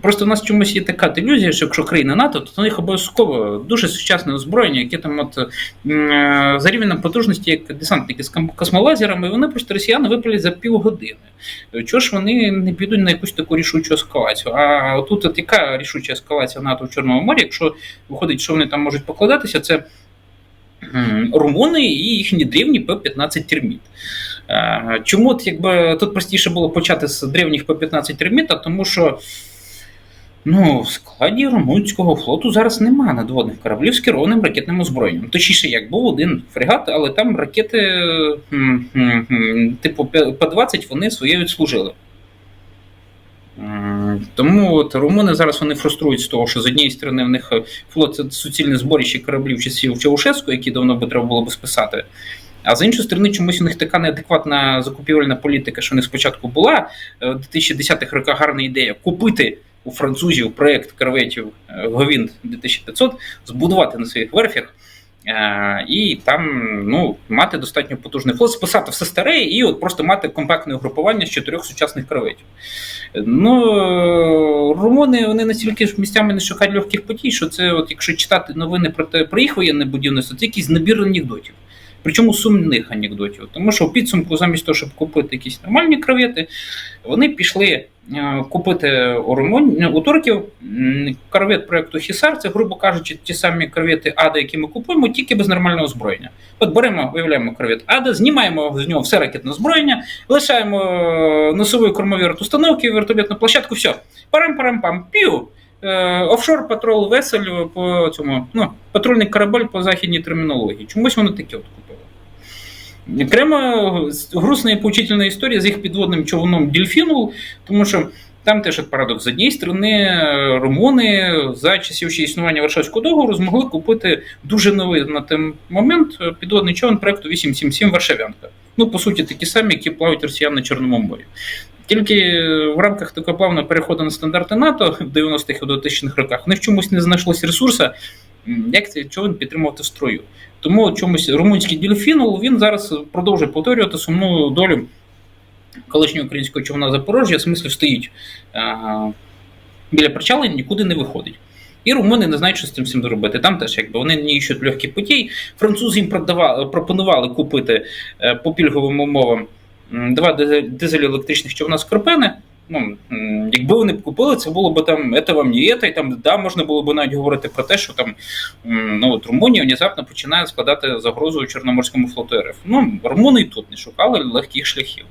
Просто у нас чомусь є така ілюзія, що якщо країна НАТО, то у них обов'язково дуже сучасне озброєння, яке там от е, за рівнем потужності, як десантники з космолазерами, вони просто росіяни випалять за півгодини. Чого ж вони не підуть на якусь таку рішучу ескалацію? А тут от яка рішуча ескалація НАТО в Чорному морі, якщо виходить, що вони там можуть покладатися, це румуни і їхні древні П-15 терміт. Е, Чому от, якби тут простіше було почати з древніх П-15 терміта, тому що ну, в складі румунського флоту зараз нема надводних кораблів з керованим ракетним озброєнням. Точніше, як був один фрегат, але там ракети типу П-20 вони своє відслужили. Тому от румуни зараз вони фруструють з того, що з однієї сторони в них флот це суцільне зборище кораблів часів Чаушеску, які давно би треба було би списати. А з іншої сторони, чомусь у них така неадекватна закупівельна політика, що у них спочатку була е, в 2010-х роках гарна ідея купити у французів проєкт корветів е, Говінд 2500, збудувати на своїх верфях. е, І там ну, мати достатньо потужний флот, списати все старе і от просто мати компактне угрупування з чотирьох сучасних корветів. Ну, е, румуни вони настільки ж місцями не шукають легких подій, що це, от, якщо читати новини про те про їх воєнне будівництво, це якийсь набір анекдотів. Причому сумних анекдотів. Тому що в підсумку, замість того, щоб купити якісь нормальні кревети, вони пішли е, купити у Румун... у турків корвет проекту Хісар. Це, грубо кажучи, ті самі корвети Ада, які ми купуємо, тільки без нормального озброєння. От беремо, виявляємо корвет Ада, знімаємо з нього все ракетне озброєння, лишаємо е, носові кормові установки, вертольотну площадку, все. Парам-парам-пам, пів. Е, Офшор патрол весель по цьому, ну, патрульний корабель по західній термінології. Чомусь вони такі от купили. Окремо грустна і поучительна історія з їх підводним човном Дельфінул, тому що там теж парадокс. З однієї сторони, румуни за часів ще існування Варшавського договору змогли купити дуже новий на той момент підводний човен проекту 877 Варшавянка. Ну, по суті, такі самі, які плавають росіяни на Чорному морі. Тільки в рамках такого плавного переходу на стандарти НАТО в 90-х і 2000-х роках в них чомусь не знайшлось ресурсу, як цей човен підтримувати строю. Тому чомусь румунський дельфінул він зараз продовжує повторювати сумну долю колишнього українського човна Запорожжя, в смислі стоїть а, біля причала і нікуди не виходить. І румуни не знають, що з цим всім зробити. Там теж якби вони не іщуть легких путей. Французи їм продавали, пропонували купити е, по пільговим умовам два дизель- дизель електричних човна Скорпени. Ну, якби вони б купили, це було б там це вам не це, і там да, можна було б навіть говорити про те, що там ну, от Румунія внезапно починає складати загрозу Чорноморському флоту РФ. Ну, румуни і тут не шукали легких шляхів.